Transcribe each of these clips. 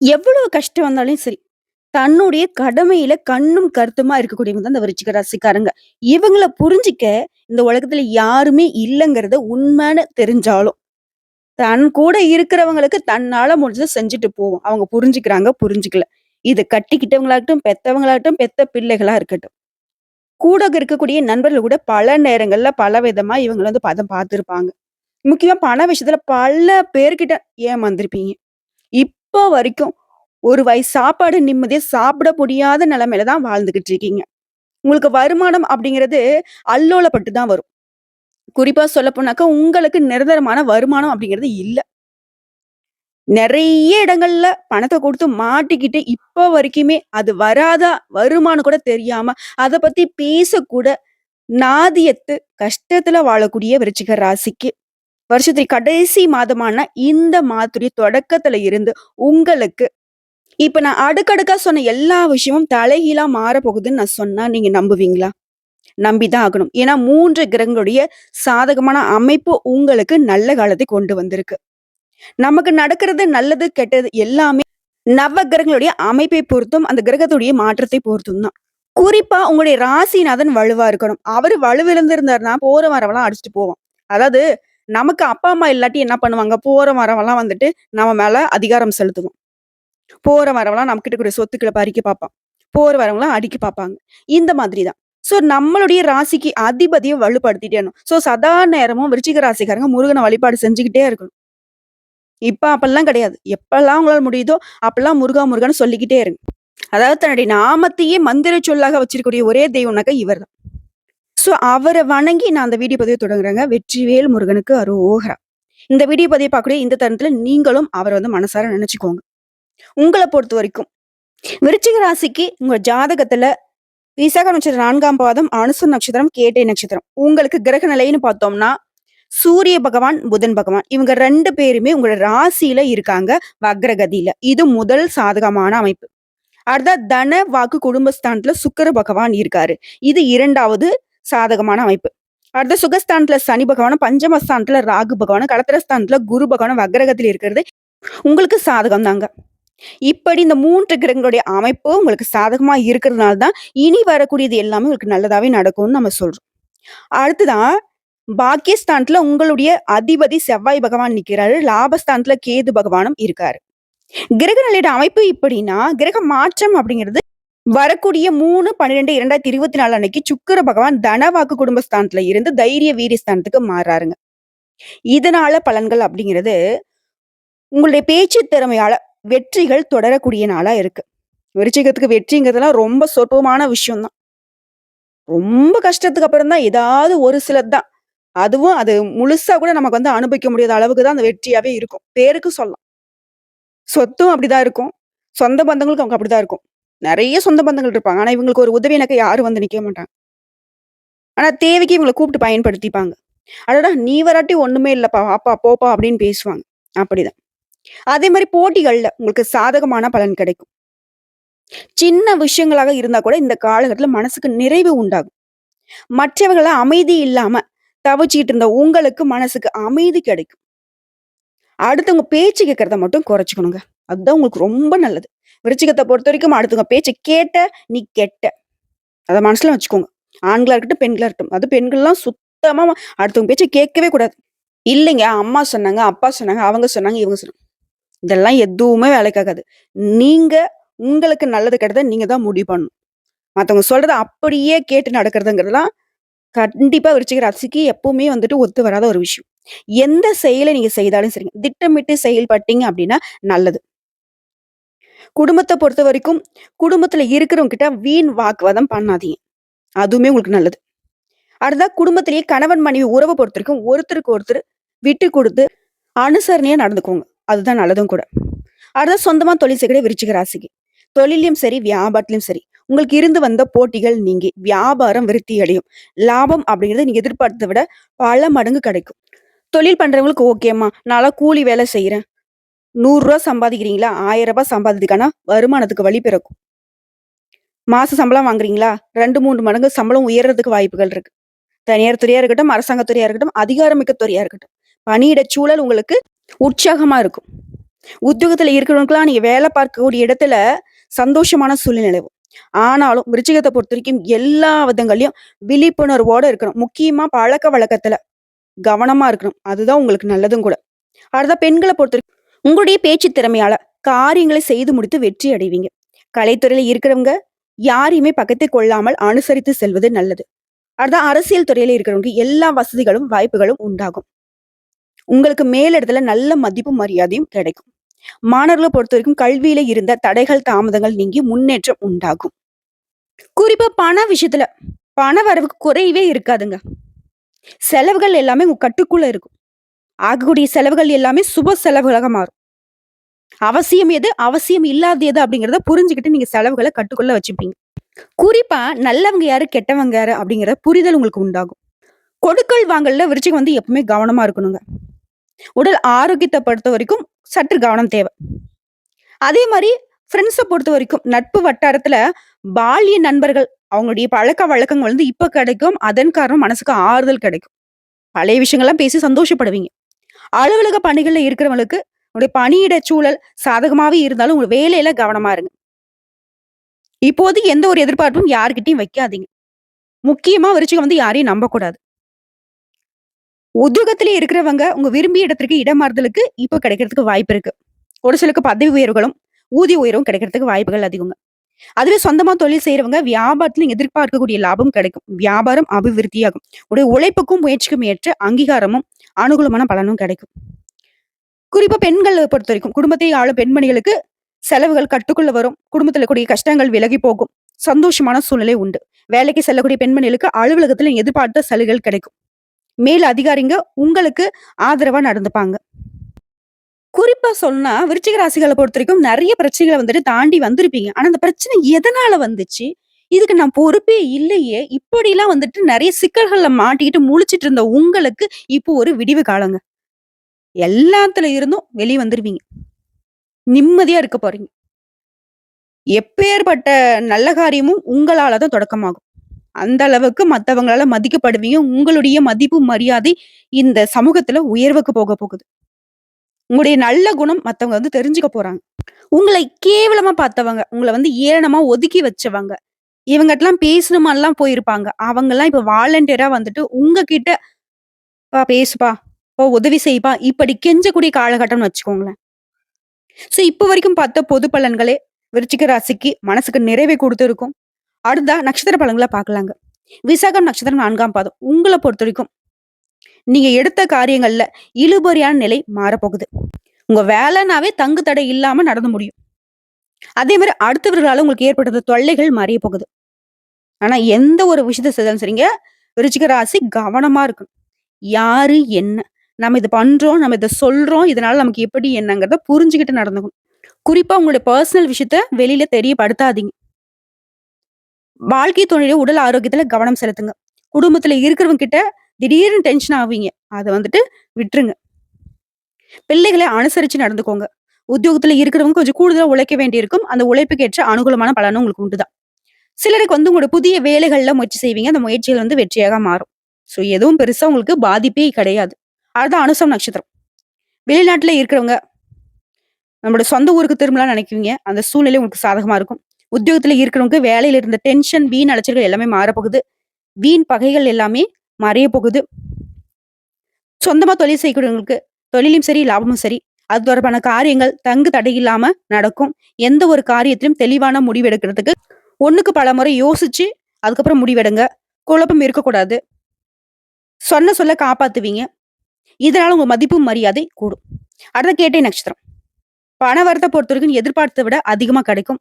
எவ்வளவு கஷ்டம் வந்தாலும் சரி, தன்னுடைய கடமையில கண்ணும் கருத்துமா இருக்கக்கூடியவங்க தான் இந்த விருச்சிக ராசிக்காரங்க. இவங்கள புரிஞ்சுக்க இந்த உலகத்துல யாருமே இல்லைங்கிறத உண்மைன்னு தெரிஞ்சாலும், தன் கூட இருக்கிறவங்களுக்கு தன்னால முடிஞ்சதை செஞ்சுட்டு போவோம். அவங்க புரிஞ்சுக்கிறாங்க, புரிஞ்சுக்கல. இது கட்டிக்கிட்டவங்களாகட்டும், பெத்தவங்களாகட்டும், பெத்த பிள்ளைகளா இருக்கட்டும். கூட இருக்கக்கூடிய நண்பர்கள் கூட பல நேரங்கள்ல பல விதமா இவங்கள வந்து பதம் பார்த்துருப்பாங்க முக்கியமா பண விஷயத்துல பல பேர்கிட்ட ஏமாந்துருப்பீங்க. இப்போ வரைக்கும் ஒரு வயசு சாப்பாடு நிம்மதியாக சாப்பிட முடியாத நிலைமையில தான் வாழ்ந்துகிட்டு இருக்கீங்க. உங்களுக்கு வருமானம் அப்படிங்கிறது அல்லோலப்பட்டு தான் வரும். குறிப்பா சொல்ல போனாக்கா உங்களுக்கு நிரந்தரமான வருமானம் அப்படிங்கிறது இல்லை நிறைய இடங்கள்ல பணத்தை கொடுத்து மாட்டிக்கிட்டு, இப்போ வரைக்குமே அது வராதா, வருமானம் கூட தெரியாம, அதை பத்தி பேசக்கூட நாதியத்து கஷ்டத்துல வாழக்கூடிய விருச்சிக ராசிக்கு, வருஷத்தின் கடைசி மாதமான இந்த மாதத்துடைய தொடக்கத்துல இருந்து உங்களுக்கு இப்ப நான் அடுக்கடுக்கா சொன்ன எல்லா விஷயமும் தலைகீழா மாறப்போகுதுன்னு நான் சொன்னா நீங்க நம்புவீங்களா? நம்பி தான் ஆகணும். ஏன்னா மூன்று கிரகங்களுடைய சாதகமான அமைப்பு உங்களுக்கு நல்ல காலத்தை கொண்டு வந்திருக்கு. நமக்கு நடக்கிறது நல்லது, கெட்டது எல்லாமே நவ கிரகங்களுடைய அமைப்பை பொறுத்தும், அந்த கிரகத்துடைய மாற்றத்தை பொறுத்தும் தான். குறிப்பா உங்களுடைய ராசிநாதன் வலுவா இருக்கணும். அவர் வலுவிழந்திருந்தாருன்னா, போற வரவெல்லாம் அடிச்சுட்டு போவோம் அதாவது நமக்கு அப்பா, அம்மா இல்லாட்டி என்ன பண்ணுவாங்க? போற வரவெல்லாம் வந்துட்டு நம்ம மேல அதிகாரம் செலுத்துவோம் போற வரவெல்லாம் நம்மகிட்ட கூட சொத்துக்களை பறிக்க பார்ப்பான். போற வரவங்களாம் அடிக்க பார்ப்பாங்க. இந்த மாதிரி தான். ஸோ நம்மளுடைய ராசிக்கு அதிபதிய வலுப்படுத்திட்டேணும். ஸோ சதா நேரமும் விருச்சிக ராசிக்காரங்க முருகனை வழிபாடு செஞ்சுக்கிட்டே இருக்கணும். இப்போ அப்பெல்லாம் கிடையாது. எப்பெல்லாம் உங்களால் முடியுதோ, அப்பெல்லாம் முருகா, முருகன் சொல்லிக்கிட்டே இருங்க. அதாவது தன்னுடைய நாமத்தையே மந்திர சொல்லாக வச்சிருக்கக்கூடிய ஒரே தெய்வம்னாக்கா இவர் தான். ஸோ அவரை வணங்கி நான் அந்த வீடியோ பதிவை தொடங்குறேங்க. வெற்றிவேல் முருகனுக்கு அரோகரா. இந்த வீடியோ பதிவை பார்க்கக்கூடிய இந்த தருணத்துல நீங்களும் அவரை வந்து மனசார நினைச்சிக்கோங்க உங்களை பொறுத்த வரைக்கும் விருச்சிக ராசிக்கு உங்க ஜாதகத்துல விசாக நட்சத்திரம் நான்காம் பாதம், அனுச நட்சத்திரம், கேட்டை நட்சத்திரம். உங்களுக்கு கிரக நிலைன்னு பார்த்தோம்னா, சூரிய பகவான், புதன் பகவான் இவங்க ரெண்டு பேருமே உங்களோட ராசியில இருக்காங்க, வக்ரகதியில. இது முதல் சாதகமான அமைப்பு. அடுத்த தன, வாக்கு, குடும்பஸ்தானத்துல சுக்கர பகவான் இருக்காரு. இது இரண்டாவது சாதகமான அமைப்பு. அடுத்து சுகஸ்தானத்துல சனி பகவானும், பஞ்சமஸ்தானத்துல ராகு பகவானும், களத்திரஸ்தானத்துல குரு பகவானும் வக்ரகத்தில் இருக்கிறது உங்களுக்கு சாதகம் தாங்க. இப்படி இந்த மூன்று கிரகங்களுடைய அமைப்பு உங்களுக்கு சாதகமா இருக்கிறதுனால தான், இனி வரக்கூடியது எல்லாமே உங்களுக்கு நல்லதாவே நடக்கும்னு நம்ம சொல்றோம். அடுத்ததான் பாக்கியஸ்தானத்துல உங்களுடைய அதிபதி செவ்வாய் பகவான் நிற்கிறாரு லாபஸ்தானத்துல கேது பகவானும் இருக்காரு. கிரக நிலையோட அமைப்பு இப்படின்னா, கிரக மாற்றம் அப்படிங்கிறது வரக்கூடிய 3, 12, 2024 அன்னைக்கு சுக்கர பகவான் தன, வாக்கு, குடும்பஸ்தானத்துல இருந்து தைரிய, வீரிய மாறாருங்க இதனால பலன்கள் அப்படிங்கிறது, உங்களுடைய பேச்சு திறமையால வெற்றிகள் தொடரக்கூடிய நாளா இருக்கு. விருச்சிகத்துக்கு வெற்றிங்கிறதுலாம் ரொம்ப சொற்பமான விஷயம் தான். ரொம்ப கஷ்டத்துக்கு அப்புறம் தான் ஏதாவது ஒரு சிலது தான். அதுவும் அது முழுசா கூட நமக்கு வந்து அனுபவிக்க முடியாத அளவுக்கு தான் அந்த வெற்றியாவே இருக்கும். பேருக்கு சொல்லலாம். சொத்தும் அப்படிதான் இருக்கும். சொந்த பந்தங்களுக்கும் அவங்க அப்படிதான் இருக்கும். நிறைய சொந்த பந்தங்கள் இருப்பாங்க. ஆனா இவங்களுக்கு ஒரு உதவி எனக்கு யாரும் வந்து நிக்க மாட்டாங்க. ஆனா தேவைக்கு இவங்களை கூப்பிட்டு பயன்படுத்திப்பாங்க. அடடா! நீ வராட்டி ஒண்ணுமே இல்லப்பா, வாப்பா, போப்பா அப்படின்னு பேசுவாங்க. அப்படிதான். அதே மாதிரி போட்டிகள்ல உங்களுக்கு சாதகமான பலன் கிடைக்கும். சின்ன விஷயங்களாக இருந்தா கூட இந்த காலகட்டத்துல மனசுக்கு நிறைவு உண்டாகும். மற்றவர்களை அமைதி இல்லாம தவிச்சுக்கிட்டு இருந்த உங்களுக்கு மனசுக்கு அமைதி கிடைக்கும். அடுத்தவங்க பேச்சு கேட்கறத மட்டும் குறைச்சிக்கணுங்க அதுதான் உங்களுக்கு ரொம்ப நல்லது. விரிச்சிகத்தை பொறுத்த வரைக்கும் அடுத்தவங்க பேச்சை கேட்ட, நீ கெட்ட. அதை மனசுல வச்சுக்கோங்க. ஆண்களா இருக்கட்டும், பெண்களாக இருக்கட்டும். அது பெண்கள்லாம் சுத்தமா அடுத்தவங்க பேச்சை கேட்கவே கூடாது. இல்லைங்க அம்மா சொன்னாங்க, அப்பா சொன்னாங்க, அவங்க சொன்னாங்க, இவங்க சொன்னாங்க. இதெல்லாம் எதுவுமே வேலைக்காகாது நீங்கள் நீங்க உங்களுக்கு நல்லது கெட்டத நீங்க தான் முடிவு பண்ணணும். மத்தவங்க சொல்கிறத அப்படியே கேட்டு நடக்கிறதுங்கிறதுலாம் கண்டிப்பா விருச்சிக ராசிக்கு எப்பவுமே வந்துட்டு ஒத்து வராத ஒரு விஷயம். எந்த செயலை நீங்க செய்தாலும் சரிங்க, திட்டமிட்டு செயல்பட்டீங்க அப்படின்னா நல்லது. குடும்பத்தை பொறுத்த வரைக்கும் குடும்பத்துல இருக்கிறவங்க கிட்ட வீண் வாக்குவாதம் பண்ணாதீங்க. அதுவுமே உங்களுக்கு நல்லது. அடுத்தா குடும்பத்திலேயே கணவன், மனைவி உறவை பொறுத்த வரைக்கும் ஒருத்தருக்கு ஒருத்தர் விட்டு கொடுத்து அனுசரணையா நடந்துக்கோங்க. அதுதான் நல்லதும் கூட. அடுத்த சொந்தமா தொழில் செய்கிற விரிச்சிக ராசிக்கு. தொழிலையும் சரி, வியாபாரத்திலயும் சரி, உங்களுக்கு இருந்து வந்த போட்டிகள் நீங்கி, வியாபாரம் விருத்தி அடையும். லாபம் அப்படிங்கிறது நீங்க எதிர்பார்த்ததை விட பல மடங்கு கிடைக்கும். தொழில் பண்றவங்களுக்கு ஓகேம்மா, நான்லாம் கூலி வேலை செய்யறேன் நூறுரூவா சம்பாதிக்கிறீங்களா? ஆயிரம் ரூபாய் சம்பாதிக்கிறதுக்கான வருமானத்துக்கு வழி பிறக்கும். மாச சம்பளம் வாங்குறீங்களா? 2, 3 மடங்கு சம்பளம் உயர்றதுக்கு வாய்ப்புகள் இருக்கு. தனியார் துறையா இருக்கட்டும், அரசாங்க துறையா இருக்கட்டும், அதிகாரமிக்க துறையா இருக்கட்டும். பணியிட சூழல் உங்களுக்கு உற்சாகமா இருக்கும். உத்தியோகத்துல இருக்கிறவங்களுக்குலாம் நீங்க வேலை பார்க்கக்கூடிய இடத்துல சந்தோஷமான சூழ்நிலை ஆனாலும் விருச்சிகத்தை பொறுத்த வரைக்கும் எல்லா விதங்களையும் விழிப்புணர்வோட இருக்கணும். முக்கியமா பழக்கவழக்கத்துல கவனமா இருக்கணும். அதுதான் உங்களுக்கு நல்லதும் கூட. அடுத்த பெண்களை பொறுத்த பொறுத்தவரைக்கும் உங்களுடைய பேச்சு திறமையால காரியங்களை செய்து முடித்து வெற்றி அடைவீங்க. கலைத்துறையில இருக்கிறவங்க யாரையுமே பக்கத்தை கொள்ளாமல் அனுசரித்து செல்வது நல்லது. அதுதான் அரசியல் துறையில இருக்கிறவங்க எல்லா வசதிகளும், வாய்ப்புகளும் உண்டாகும். உங்களுக்கு மேலிடத்துல நல்ல மதிப்பும், மரியாதையும் கிடைக்கும். மாணவர்களை பொறுத்த வரைக்கும் கல்வியில இருந்த தடைகள், தாமதங்கள் நீங்கி முன்னேற்றம் உண்டாகும். குறிப்பா பண விஷயத்துல பண வரவுக்கு குறையவே இருக்காதுங்க. செலவுகள் எல்லாமே உங்க கட்டுக்குள்ள இருக்கும். ஆகக்கூடிய செலவுகள் எல்லாமே சுப செலவுகளாக மாறும். அவசியம் எது, அவசியம் இல்லாதது எது அப்படிங்கிறத புரிஞ்சுக்கிட்டு நீங்க செலவுகளை கட்டுக்குள்ள வச்சுப்பீங்க. குறிப்பா நல்லவங்க யாரு, கெட்டவங்க யாரு அப்படிங்கிற புரிதல் உங்களுக்கு உண்டாகும். கொடுக்கல் வாங்கல விருச்சிகம் வந்து எப்பவுமே கவனமா இருக்கணுங்க. உடல் ஆரோக்கியத்தை பொறுத்த வரைக்கும் சற்று கவனம் தேவை. அதே மாதிரி ஃப்ரெண்ட்ஸை பொறுத்த வரைக்கும் நட்பு வட்டாரத்துல பால்ய நண்பர்கள் அவங்களுடைய பழக்க வழக்கங்கள் வந்து இப்ப கிடைக்கும். அதன் காரணம் மனசுக்கு ஆறுதல் கிடைக்கும். பழைய விஷயங்கள்லாம் பேசி சந்தோஷப்படுவீங்க. அலுவலக பணிகள்ல இருக்கிறவங்களுக்கு உங்களுடைய பணியிட சூழல் சாதகமாவே இருந்தாலும் உங்க வேலையில கவனமா இருங்க. இப்போதைக்கு எந்த ஒரு எதிர்பார்ப்பும் யாருக்கிட்டையும் வைக்காதீங்க. முக்கியமா விருச்சிகம் வந்து யாரையும் நம்பக்கூடாது. உத்தியோகத்திலே இருக்கிறவங்க உங்க விரும்பிய இடத்திற்கு இடமாறுதலுக்கு இப்போ கிடைக்கிறதுக்கு வாய்ப்பு இருக்கு. ஒரு சிலருக்கு பதவி உயர்வுகளும், ஊதிய உயர்வும் கிடைக்கிறதுக்கு வாய்ப்புகள் அதிகங்க. அதுவே சொந்தமா தொழில் செய்றவங்க வியாபாரத்துல எதிர்பார்க்கக்கூடிய லாபம் கிடைக்கும். வியாபாரம் அபிவிருத்தியாகும். உடைய உழைப்புக்கும், முயற்சிக்கும் ஏற்ற அங்கீகாரமும், அனுகூலமான பலனும் கிடைக்கும். குறிப்பா பெண்களை பொறுத்த வரைக்கும் குடும்பத்தை ஆளும் பெண்மணிகளுக்கு செலவுகள் கட்டுக்குள்ள வரும். குடும்பத்துல கூடிய கஷ்டங்கள் விலகி போகும். சந்தோஷமான சூழ்நிலை உண்டு. வேலைக்கு செல்லக்கூடிய பெண்மணிகளுக்கு அலுவலகத்துல எதிர்பார்த்த சலுகைகள் கிடைக்கும். மேல் அதிகாரிங்க உங்களுக்கு ஆதரவா நடந்துப்பாங்க. குறிப்பா சொன்னா விருச்சிக பொறுத்த வரைக்கும் நிறைய பிரச்சனைகளை வந்துட்டு தாண்டி வந்திருப்பீங்க. ஆனா அந்த பிரச்சனை எதனால வந்துச்சு? இதுக்கு நான் பொறுப்பே இல்லையே! இப்படிலாம் வந்துட்டு நிறைய சிக்கல்கள்ல மாட்டிக்கிட்டு முழிச்சிட்டு இருந்த உங்களுக்கு இப்போ ஒரு விடிவு காலங்க. எல்லாத்துல இருந்தும் வெளியே வந்துருவீங்க. நிம்மதியா இருக்க போறீங்க. எப்பேற்பட்ட நல்ல காரியமும் உங்களால தான் தொடக்கமாகும். அந்த அளவுக்கு மற்றவங்களால மதிக்கப்படுவீங்க. உங்களுடைய மதிப்பு, மரியாதை இந்த சமூகத்துல உயர்வுக்கு போக போகுது. உங்களுடைய நல்ல குணம் மற்றவங்க வந்து தெரிஞ்சுக்க போறாங்க. உங்களை கேவலமா பார்த்தவங்க, உங்களை வந்து ஏளனமா ஒதுக்கி வச்சவங்க, இவங்கட்டெல்லாம் பேசணுமான்லாம் போயிருப்பாங்க. அவங்கெல்லாம் இப்ப வாலண்டியரா வந்துட்டு உங்ககிட்ட, "பா பேசுப்பா, பா உதவி செய்ப்பா" இப்படி கெஞ்சக்கூடிய காலகட்டம்னு வச்சுக்கோங்களேன். ஸோ இப்போ வரைக்கும் பார்த்த பொது பலன்களே விருச்சிக ராசிக்கு மனசுக்கு நிறைவை கொடுத்துருக்கும் அடுத்தா நட்சத்திர பலன்களை பார்க்கலாங்க. விசாகம் நட்சத்திரம் நான்காம் பாதம். உங்களை பொறுத்த வரைக்கும் நீங்க எடுத்த காரியங்கள்ல இழுபறியான நிலை மாறப்போகுது. உங்க வேலைனாவே தங்கு தடை இல்லாம நடந்து முடியும். அதே மாதிரி அடுத்தவர்களால உங்களுக்கு ஏற்பட்ட தொல்லைகள் மறைய போகுது. ஆனா எந்த ஒரு விஷயத்த செய்தாலும் சரிங்க, விருச்சிக ராசி கவனமா இருக்கணும். யாரு, என்ன? நம்ம இது பண்றோம், நம்ம இதை சொல்றோம், இதனால நமக்கு எப்படி என்னங்கிறத புரிஞ்சுக்கிட்டு நடந்துக்கணும். குறிப்பா உங்களுடைய பர்சனல் விஷயத்த வெளியில தெரியப்படுத்தாதீங்க. வாழ்க்கை துணையுடைய உடல் ஆரோக்கியத்துல கவனம் செலுத்துங்க. குடும்பத்துல இருக்கிறவங்க கிட்ட திடீர்னு டென்ஷன் ஆவீங்க. அதை வந்துட்டு விட்டுருங்க. பிள்ளைகளை அனுசரித்து நடந்துக்கோங்க. உத்தியோகத்துல இருக்கிறவங்க கொஞ்சம் கூடுதலாக உழைக்க வேண்டியிருக்கும். அந்த உழைப்புக்கு ஏற்ற அனுகூலமான பலனும் உங்களுக்கு உண்டு தான். சிலருக்கு வந்து உங்களோட புதிய வேலைகளில் முயற்சி செய்வீங்க. அந்த முயற்சிகள் வந்து வெற்றியாக மாறும். ஸோ எதுவும் பெருசா உங்களுக்கு பாதிப்பே கிடையாது. அதுதான் அனுசம் நட்சத்திரம். வெளிநாட்டில் இருக்கிறவங்க நம்மளோட சொந்த ஊருக்கு திரும்பலாம் நினைக்குவீங்க. அந்த சூழ்நிலை உங்களுக்கு சாதகமாக இருக்கும். உத்தியோகத்தில் இருக்கிறவங்க வேலையில் இருந்த டென்ஷன், வீண் அலைச்சல்கள் எல்லாமே மாறப்போகுது. வீண் பகைகள் எல்லாமே மறைய போகுது. சொந்தமா தொழில் செய்யக்கூடியவங்களுக்கு தொழிலும் சரி, லாபமும் சரி, அது தொடர்பான காரியங்கள் தங்கு தடை நடக்கும். எந்த ஒரு காரியத்திலும் தெளிவான முடிவு எடுக்கிறதுக்கு ஒண்ணுக்கு பலமுறை யோசிச்சு, அதுக்கப்புறம் முடிவெடுங்க. குழப்பம் இருக்கக்கூடாது. சொன்ன சொல்ல காப்பாத்துவீங்க. இதனால உங்க மதிப்பு, மரியாதை கூடும். அடுத்து கேட்டை நட்சத்திரம். பண வரத்த பொறுத்தவரைக்கும் எதிர்பார்த்தத விட அதிகமா கிடைக்கும்.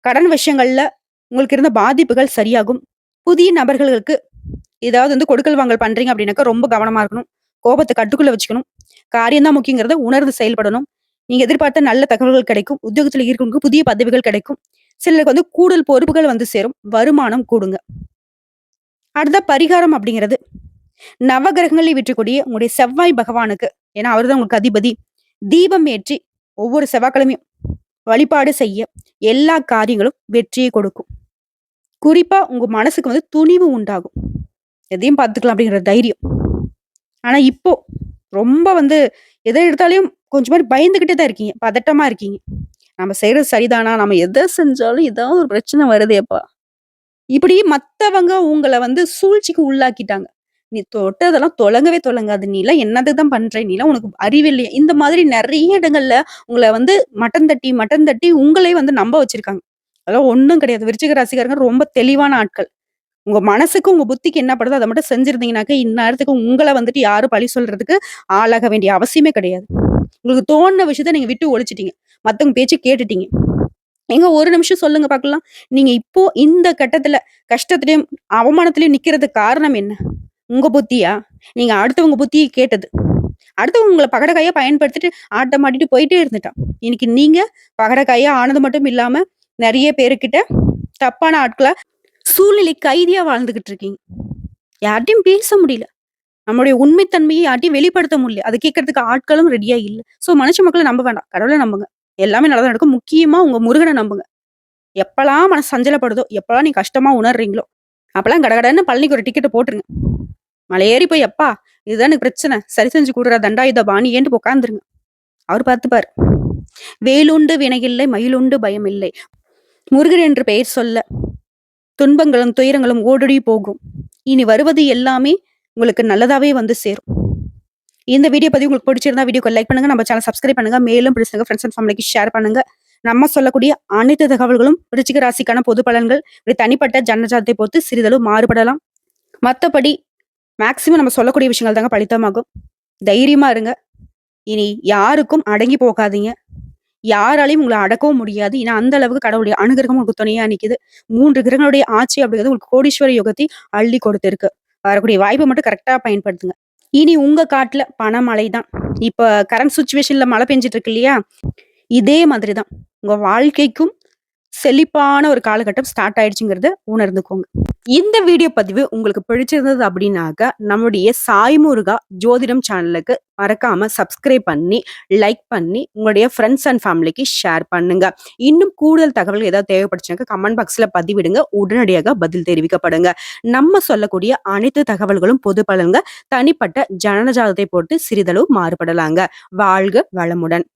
கடன் விஷயங்கள்ல உங்களுக்கு இருந்த பாதிப்புகள் சரியாகும். புதிய நபர்களுக்கு ஏதாவது வந்து கொடுக்கல் வாங்கல் பண்றீங்க அப்படின்னாக்கா ரொம்ப கவனமா இருக்கணும். கோபத்தை கட்டுக்குள்ள வச்சுக்கணும். காரியம் தான் முக்கியங்கிறத உணர்ந்து செயல்படணும். நீங்க எதிர்பார்த்த நல்ல தகவல்கள் கிடைக்கும். உத்தியோகத்தில் இருக்கிறவங்களுக்கு புதிய பதவிகள் கிடைக்கும். சிலருக்கு வந்து கூடுதல் பொறுப்புகள் வந்து சேரும். வருமானம் கூடுங்க. அடுத்த பரிகாரம் அப்படிங்கிறது, நவகிரகங்களை விற்றக்கூடிய உங்களுடைய செவ்வாய் பகவானுக்கு, ஏன்னா அவர் தான் உங்களுக்கு அதிபதி. தீபம் ஏற்றி ஒவ்வொரு செவ்வாய்க்கிழமையும் வழிபாடு செய்ய எல்லா காரியங்களும் வெற்றியை கொடுக்கும். குறிப்பா உங்க மனசுக்கு வந்து துணிவு உண்டாகும். எதையும் பார்த்துக்கலாம் அப்படிங்கிற தைரியம். ஆனா இப்போ ரொம்ப வந்து எதை எடுத்தாலும் கொஞ்சம் மாதிரி பயந்துகிட்டே தான் இருக்கீங்க. பதட்டமா இருக்கீங்க. நம்ம செய்கிறது சரிதானா? நம்ம எதை செஞ்சாலும் ஏதாவது ஒரு பிரச்சனை வருதேப்பா! இப்படி மத்தவங்க உங்களை வந்து சூழ்ச்சிக்கு உள்ளாக்கிட்டாங்க. "நீ தொட்டதெல்லாம் தொலங்கவே தொலங்காது. நீலாம் என்னத்துக்கு தான் பண்ற? நீலாம் உனக்கு அறிவில்லையா?" இந்த மாதிரி நிறைய இடங்கள்ல உங்களை வந்து மட்டன் தட்டி, மட்டன் தட்டி உங்களே வந்து நம்ப வச்சிருக்காங்க. அதெல்லாம் ஒன்றும் கிடையாது. விருச்சிக ராசிக்காரங்க ரொம்ப தெளிவான ஆட்கள். உங்க மனசுக்கு, உங்க புத்திக்கு என்ன படுதோ அதை மட்டும் செஞ்சிருந்தீங்கனாக்க, இந்நேரத்துக்கு உங்களை வந்துட்டு யாரும் பழி சொல்றதுக்கு ஆளாக வேண்டிய அவசியமே கிடையாது. உங்களுக்கு தோணுன விஷயத்த நீங்க விட்டு ஒழிச்சிட்டீங்க மத்தவங்க பேச்சு கேட்டுட்டீங்க. ஏங்க ஒரு நிமிஷம் சொல்லுங்க பார்க்கலாம். நீங்க இப்போ இந்த கட்டத்துல கஷ்டத்திலயும், அவமானத்திலயும் நிக்கிறதுக்கு காரணம் என்ன? உங்க புத்தியா? நீங்க அடுத்தவங்க புத்தியை கேட்டது. அடுத்தவங்க உங்களை பகடைக்காயா பயன்படுத்திட்டு ஆட்டம் ஆடிட்டு போயிட்டே இருந்துட்டான். இன்னைக்கு நீங்க பகடைக்காயா ஆனது மட்டும் இல்லாம, நிறைய பேருக்கிட்ட தப்பான ஆட்களா சூழ்நிலை கைதியா வாழ்ந்துகிட்டு இருக்கீங்க. யார்ட்டையும் பேச முடியல. நம்முடைய உண்மை யார்ட்டையும் வெளிப்படுத்த முடியல. அத கேட்கறதுக்கு ஆட்களும் ரெடியா இல்ல. சோ மனுஷ மக்களை நம்ப வேண்டாம். கடவுளை நம்புங்க. எல்லாமே நல்லதா நடக்கும். முக்கியமா உங்க முருகனை நம்புங்க. எப்பெல்லாம் மனசு சஞ்சலப்படுதோ, எப்பலாம் நீ கஷ்டமா உணர்றீங்களோ, அப்பெல்லாம் கடகடன்னு பழனிக்கு ஒரு டிக்கெட்டை போட்டுருங்க. மலை ஏறி போய், "அப்பா இதுதான் எனக்கு பிரச்சனை. சரி செஞ்சு கொடுற தண்டாயுத பாணியேன்ட்டு போய் உட்காந்துருங்க அவர் பார்த்துப்பாரு. "வேலுண்டு வினையில்லை, மயிலுண்டு இல்லை முருகன் என்று பெயர் சொல்ல, துன்பங்களும், துயரங்களும் ஓடோடி போகும். இனி வருவது எல்லாமே உங்களுக்கு நல்லதாவே வந்து சேரும்." இந்த வீடியோ பதிவு உங்களுக்கு பிடிச்சிருந்தா வீடியோக்கு லைக் பண்ணுங்க. நம்ம சேனல் சப்ஸ்கிரைப் பண்ணுங்க. மேலும் பிடிச்சிருங்க ஃப்ரெண்ட்ஸ் அண்ட் ஃபேமிலிக்கு ஷேர் பண்ணுங்க. நம்ம சொல்லக்கூடிய அனைத்து தகவல்களும் விருச்சிக ராசிக்கான பொது பலன்கள். இப்படி தனிப்பட்ட ஜனஜாதத்தை பொறுத்து சிறிதளவு மாறுபடலாம். மற்றபடி மேக்சிமம் நம்ம சொல்லக்கூடிய விஷயங்கள் தாங்க பலித்தமாகும். தைரியமா இருங்க. இனி யாருக்கும் அடங்கி போகாதீங்க. யாராலையும் உங்களை அடக்கவும் முடியாது. ஏன்னா, அந்த அளவுக்கு கடவுளுடைய அனுகிரகம் உங்களுக்கு துணையா நிக்குது. மூன்று கிரகங்களுடைய ஆட்சி அப்படிங்கிறது உங்களுக்கு கோடீஸ்வர யோகத்தை அள்ளி கொடுத்திருக்கு. வரக்கூடிய வாய்ப்பை மட்டும் கரெக்டாக பயன்படுத்துங்க. இனி உங்க காட்டுல பணமழை தான். இப்ப கரண்ட் சுச்சுவேஷன்ல மழை பெஞ்சிட்டு இருக்கு இல்லையா? இதே மாதிரி தான். உங்க வாழ்க்கைக்கும் செழிப்பான ஒரு காலகட்டம் ஸ்டார்ட் ஆயிடுச்சுங்கிறத உணர்ந்துக்கோங்க. இந்த வீடியோ பதிவு உங்களுக்கு பிடிச்சிருந்தது அப்படின்னாக்க, நம்முடைய சாய்முருகா ஜோதிடம் சேனலுக்கு மறக்காம சப்ஸ்கிரைப் பண்ணி, லைக் பண்ணி, உங்களுடைய ஃப்ரெண்ட்ஸ் அண்ட் ஃபேமிலிக்கு ஷேர் பண்ணுங்க. இன்னும் கூடுதல் தகவல் ஏதாவது தேவைப்படுச்சுனாக்கா கமெண்ட் பாக்ஸ்ல பதிவிடுங்க. உடனடியாக பதில் தெரிவிக்கப்படுங்க. நம்ம சொல்லக்கூடிய அனைத்து தகவல்களும் பொது பலன்கள் தனிப்பட்ட ஜனனஜாதத்தை பொறுத்து சிறிதளவு மாறுபடலாங்க. வாழ்க வளமுடன்.